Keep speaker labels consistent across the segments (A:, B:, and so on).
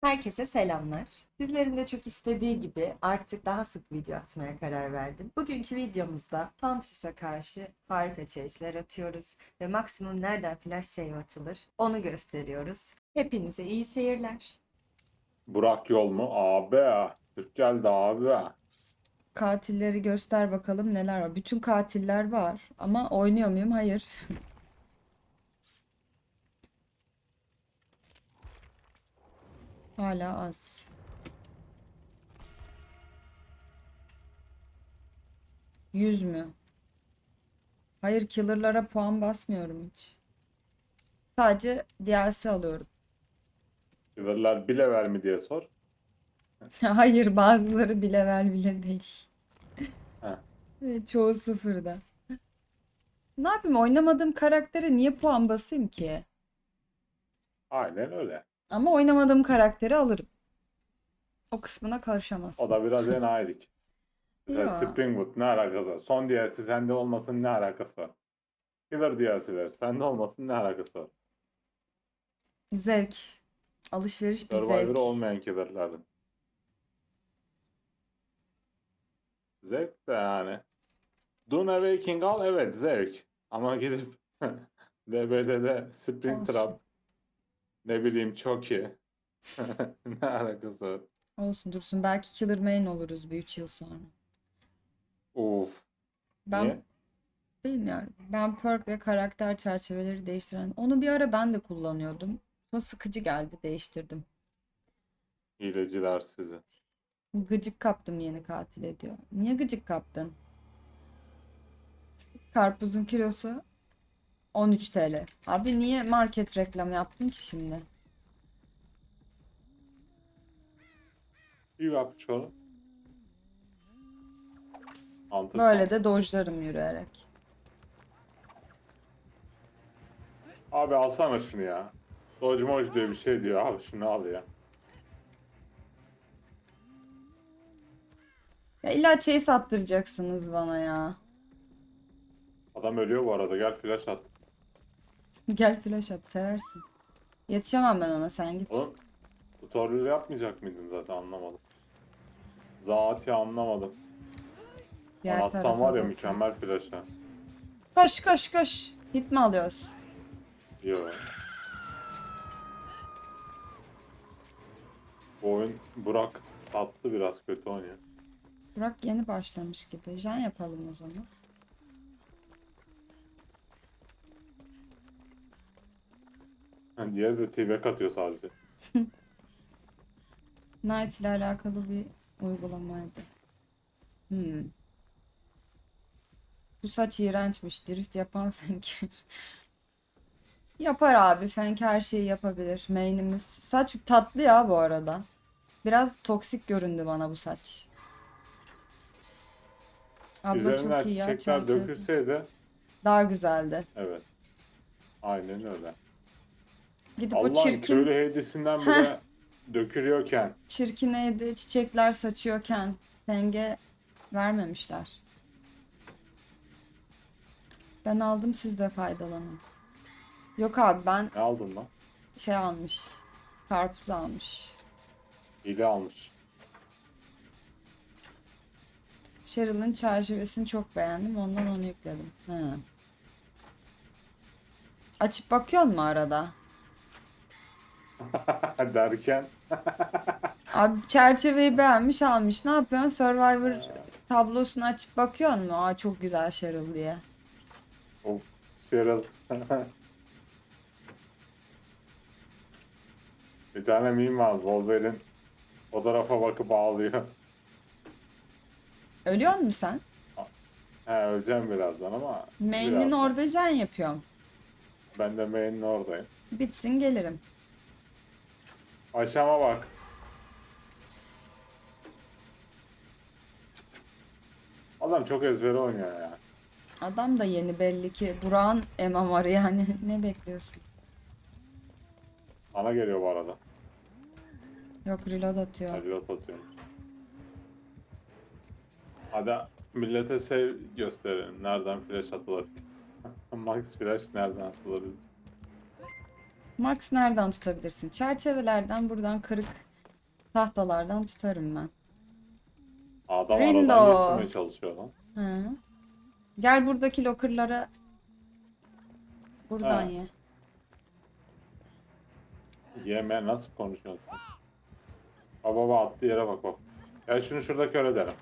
A: Herkese selamlar. Sizlerin de çok istediği gibi artık daha sık video atmaya karar verdim. Bugünkü videomuzda Huntress'a karşı harika chase'ler atıyoruz ve maksimum nereden flash save atılır onu gösteriyoruz. Hepinize iyi seyirler.
B: Burak yol mu? Abi. Türk geldi abi.
A: Katilleri göster bakalım neler var. Bütün katiller var ama oynuyor muyum? Hayır. Hala az. Yüz mü? Hayır, killer'lara puan basmıyorum hiç. Sadece DLC alıyorum.
B: Silver'lar bile ver mi diye sor.
A: Hayır, bazıları bile ver bile değil. Evet, çoğu sıfırda. Ne yapayım? Oynamadığım karaktere niye puan basayım ki?
B: Aynen öyle.
A: Ama oynamadığım karakteri alırım. O kısmına karışamazsın.
B: O da biraz enayilik. Mesela
A: Ya.
B: Springwood ne alakası var? Son DLC sende olmasın ne alakası var? Killer DLC'ler sende olmasın ne alakası var?
A: Zevk. Alışveriş bir zevk.
B: Survivor'ı olmayan killer'ların. Zevk de yani. Dune Awakening al evet zevk. Ama gidip DBD'de Spring
A: Olsun.
B: Trap ne bileyim Chucky ne alakası var?
A: Olsun dursun. Belki Killer Main oluruz bir 3 yıl sonra.
B: Uf.
A: Ben
B: Niye?
A: bilmiyorum. Ben perk ve karakter çerçeveleri değiştiren. Onu bir ara ben de kullanıyordum. Sonra sıkıcı geldi. Değiştirdim.
B: Hileciler sizi.
A: Gıcık kaptım yeni katil ediyor. Niye gıcık kaptın? Karpuzun kilosu 13 TL. Abi niye market reklamı yaptın ki şimdi?
B: İyi yapmış oğlum.
A: Böyle de dojlarım yürüyerek.
B: Abi alsana şunu ya. Dodge Moj diye bir şey diyor. Abi şunu al ya.
A: Ya illa chase attıracaksınız bana ya.
B: Adam ölüyor bu arada. Gel flash at.
A: Gel flash at seversin. Yetişemem ben ona sen git.
B: Oğlum tutorial yapmayacak mıydın zaten anlamadım. Zati anlamadım.
A: Diğer
B: Anlatsan
A: tarafa
B: var ya
A: bakayım.
B: mükemmel flash ha.
A: Koş koş koş. Hit mi alıyoruz?
B: Yo. Bu oyun Burak tatlı biraz kötü oynuyor.
A: Burak yeni başlamış gibi. Jen yapalım o zaman.
B: Yani diğeri de t atıyor sadece.
A: Night ile alakalı bir uygulamaydı. Hmm. Bu saç iğrençmiş. Drift yapan Fenk. Yapar abi. Fenk her şeyi yapabilir. Main'imiz. Saç tatlı ya bu arada. Biraz toksik göründü bana bu saç. Abla
B: Üzerinden
A: çok iyi ya.
B: çiçekler
A: çerçeve.
B: dökülseydi
A: Daha güzeldi.
B: evet. Aynen öyle.
A: Gidip o
B: Allah'ın
A: çirkin
B: köylü hediyesinden bile dökülüyorken
A: çirkin evde çiçekler saçıyorken Feng'e vermemişler. Ben aldım siz de faydalanın. Yok abi ben
B: ne aldın lan?
A: şey almış. Karpuz almış.
B: Hile almış.
A: Cheryl'ın çerçevesini çok beğendim. Ondan onu yükledim. He. Açıp bakıyor mu arada?
B: Derken
A: Abi çerçeveyi beğenmiş almış. Ne yapıyorsun? Survivor tablosunu açıp bakıyor mu? Aa çok güzel Cheryl diye.
B: of Cheryl. Bir tane meme var. Wolverine fotoğrafa bakıp ağlıyor.
A: Ölüyor musun sen?
B: He öleceğim birazdan ama
A: Main'in
B: birazdan.
A: orada jen yapıyorum.
B: Ben de main'in oradayım.
A: Bitsin gelirim.
B: Aşağıma bak. Adam çok ezbere oynuyor ya.
A: Adam da yeni belli ki. Burak'ın MMR'ı yani. Ne bekliyorsun?
B: Bana geliyor bu arada.
A: Yok reload atıyor.
B: Hadi lot atıyorum. Hadi millete sev gösterelim. Nereden flash atılır? Max flash nereden atılır?
A: Max nereden tutabilirsin? Çerçevelerden buradan kırık Tahtalardan tutarım ben.
B: Adam
A: Rindo.
B: aradan geçirmeye çalışıyor lan.
A: Hı. Gel buradaki locker'lara buradan
B: Ha.
A: ye.
B: Yeme nasıl konuşuyorsun? Baba baba attığı yere bak bak. Gel şunu şurada kör edelim.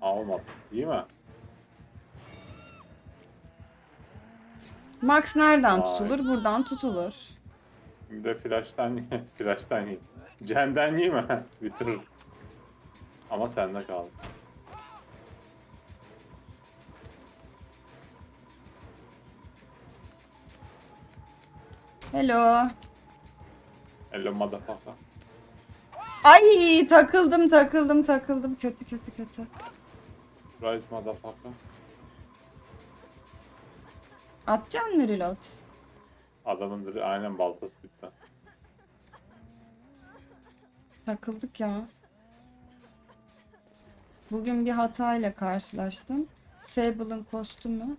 B: Ha olmadı. İyi mi?
A: Max nereden
B: Vay.
A: tutulur? Buradan tutulur.
B: Bir de flash'tan ye. flash'tan ye. Cenden yeme. Bitirir. Ama sende kaldı.
A: Hello.
B: Hello motherfucker.
A: Ay takıldım takıldım takıldım. Kötü kötü kötü.
B: Rise motherfucker.
A: Atacaksın mı reload?
B: Adamın aynen baltası bitti.
A: Takıldık ya. Bugün bir hatayla karşılaştım. Sable'ın kostümü.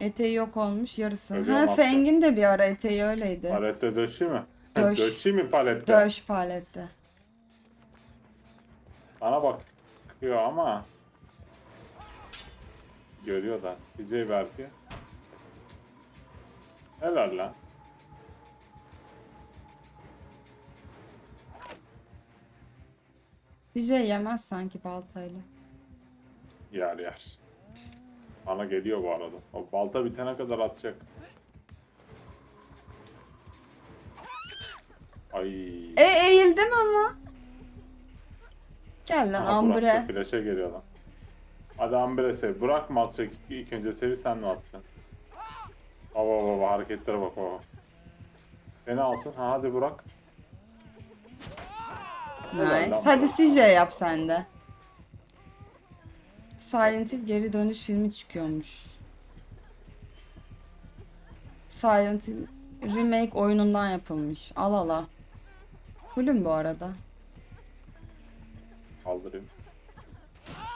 A: Eteği yok olmuş yarısı. Ha. Feng'in de bir ara eteği öyleydi.
B: Palette döşü mü?
A: Döş.
B: Döşü mi palette?
A: Döş palette.
B: Bana bakıyor ama görüyor da. DJ belki. Helal lan.
A: Şey yemez sanki baltayla.
B: Yer yer. Bana geliyor bu arada. O balta bitene kadar atacak. Ay.
A: E eğildim ama. Gel lan
B: Aha,
A: ambre.
B: Flash'e geliyor lan. Hadi Ambre sev. Bırak mı atacak? İlk önce sevi sen mi atacaksın? Baba baba hareketlere bak baba. Beni alsın. Ha, hadi Burak. Helal
A: Nice. Hadi. CJ yap sen de. Silent Hill geri dönüş filmi çıkıyormuş. Silent Hill remake oyunundan yapılmış. Al ala. Kulüm bu arada.
B: Kaldırayım.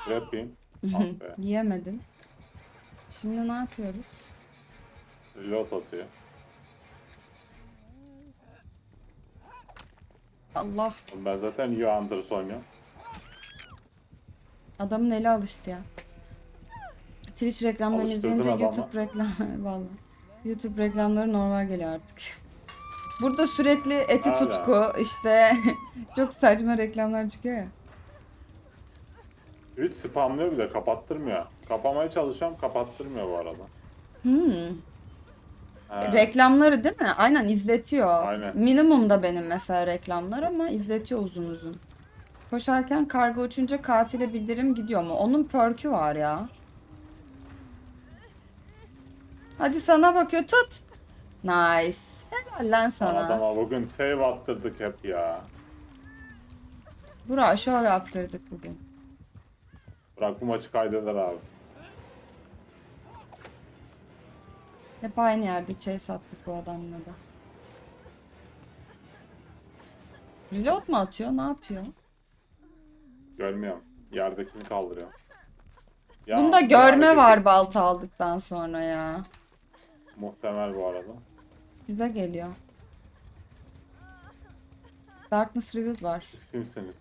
B: Rapeyim. Ah be.
A: Yiyemedin. Şimdi ne yapıyoruz?
B: Reload atıyor.
A: Allah.
B: Oğlum Ben zaten iyi Anders oynuyorum.
A: Adamın eli alıştı ya. Twitch reklamlarını
B: Alıştırdın
A: izleyince
B: adamı.
A: YouTube reklam vallahi. YouTube reklamları normal geliyor artık. Burada sürekli eti
B: Hala.
A: tutku işte çok saçma reklamlar çıkıyor ya.
B: Twitch spamlıyor bir de kapattırmıyor. Kapamaya çalışıyorum kapattırmıyor bu arada.
A: Hmm.
B: He.
A: Reklamları değil mi? Aynen izletiyor.
B: Aynen.
A: Minimumda benim mesela reklamlar ama izletiyor uzun uzun. Koşarken karga uçunca katile bildirim gidiyor mu? Onun perk'ü var ya. Hadi sana bakıyor tut. Nice. Helal lan sana.
B: Adama bugün save attırdık hep ya.
A: Burak şov yaptırdık bugün.
B: Bırak bu maçı kaydeder abi.
A: Hep aynı yerde chase attık bu adamla da. Reload mu atıyor? Ne yapıyor?
B: Görmüyorum. Yerdekini kaldırıyor. Ya,
A: Bunda
B: bu
A: görme var balta aldıktan sonra ya.
B: Muhtemel bu arada.
A: Bize geliyor. Darkness Revealed var.
B: Siz kimsiniz?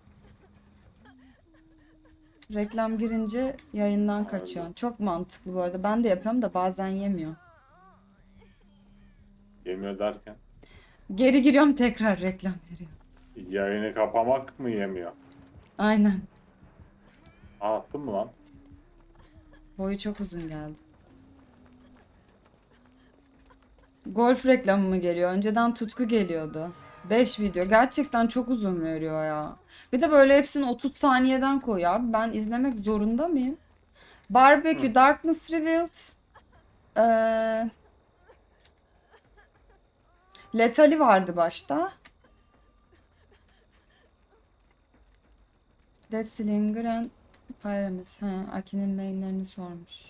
A: Reklam girince yayından kaçıyorsun. Çok mantıklı bu arada. Ben de yapıyorum da bazen yemiyor.
B: Yemiyor derken.
A: Geri giriyorum tekrar reklam veriyor.
B: Yayını kapamak mı yemiyor?
A: Aynen.
B: Aa, attın mı lan?
A: Boyu çok uzun geldi. Golf reklamı mı geliyor? Önceden tutku geliyordu. 5 video. Gerçekten çok uzun veriyor ya. Bir de böyle hepsini 30 saniyeden koy abi. Ben izlemek zorunda mıyım? Barbecue, Darkness Revealed. Ee, Letali vardı başta. Death Slinger and Pyramis. Ha, Aki'nin mainlerini sormuş.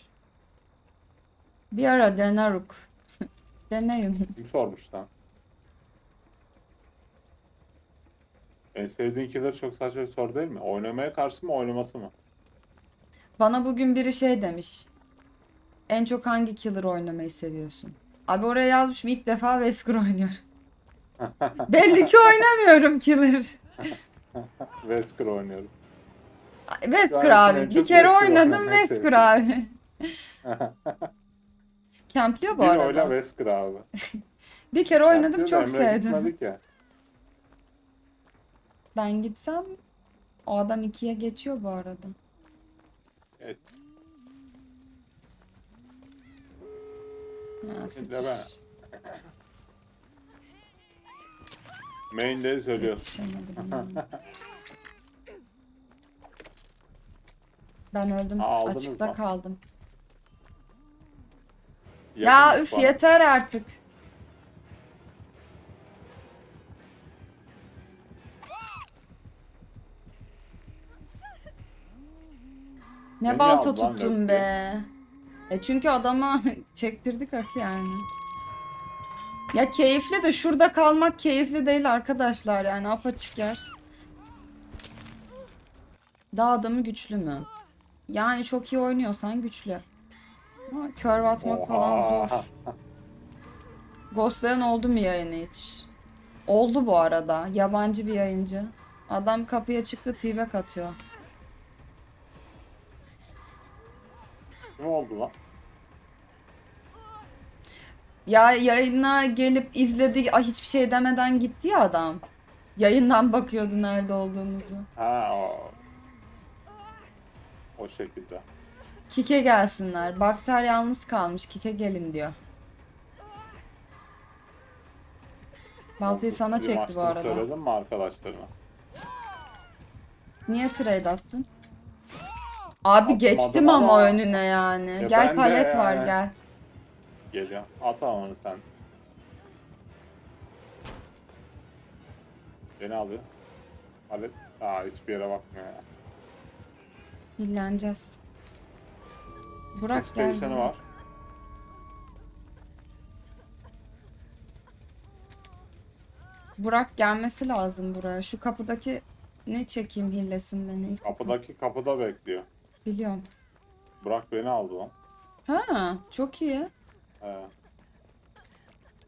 A: Bir ara Denaruk. Deneyin.
B: Kim sormuş lan? En sevdiğin killer çok saçma bir soru değil mi? Oynamaya karşı mı oynaması mı?
A: Bana bugün biri şey demiş. En çok hangi killer oynamayı seviyorsun? Abi oraya yazmışım ilk defa Wesker oynuyorum. Belli ki oynamıyorum killer.
B: Wesker oynuyorum.
A: Wesker abi. Bir kere oynadım Wesker abi. Kempliyor bu
B: Bir
A: arada.
B: oyla Wesker abi.
A: Bir kere oynadım
B: da
A: çok
B: Emre
A: sevdim.
B: gitmedik ya.
A: Ben gitsem o adam ikiye geçiyor bu arada.
B: Evet.
A: Ha, sıçış.
B: Main'de söylüyorsun.
A: Ya. Ben öldüm.
B: Aa,
A: Açıkta
B: mı?
A: kaldım. Ya
B: Yakın
A: üf
B: bana.
A: yeter artık. Ne
B: Beni
A: balta tuttun be. E çünkü adama çektirdik ak yani. Ya keyifli de şurada kalmak keyifli değil arkadaşlar yani apaçık yer. Dağ adamı güçlü mü? Yani çok iyi oynuyorsan güçlü. Ama curve atmak falan
B: Oha.
A: zor. Ghostlayan oldu mu yayını hiç? Oldu bu arada. Yabancı bir yayıncı. Adam kapıya çıktı t atıyor.
B: Ne oldu lan?
A: Ya yayına gelip izledi. Ay hiçbir şey demeden gitti ya adam. Yayından bakıyordu nerede olduğumuzu.
B: Ha o. O şekilde.
A: Kike gelsinler. Bakter yalnız kalmış. Kike gelin diyor. Baltayı sana çekti bu arada.
B: Söyledin mi arkadaşlarına?
A: Niye trade attın? Abi
B: Atmadım
A: geçtim ama,
B: ama.
A: önüne yani.
B: Ya
A: gel
B: de
A: palet var
B: yani.
A: gel.
B: Geliyor. At onu sen. Beni alıyor. Halet. Aa hiçbir yere bakmıyor ya.
A: Hilleneceğiz. Burak
B: Kaç
A: gel.
B: değişeni
A: Burak.
B: var?
A: Burak gelmesi lazım buraya. Şu kapıdaki ne çekeyim hillesin beni ilk.
B: Kapıdaki kapıda bekliyor.
A: Biliyorum.
B: Burak beni aldı lan.
A: Ha, çok iyi.
B: He.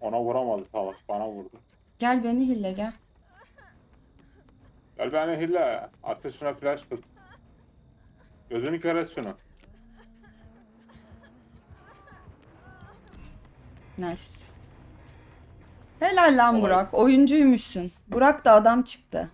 B: Ona vuramadı salak. Bana vurdu.
A: Gel beni hille gel.
B: Gel beni hille. Atı şuna flash tut. Gözünü kör et şunu.
A: Nice. Helal lan
B: Olay.
A: Burak. Oyuncuymuşsun. Burak da adam çıktı.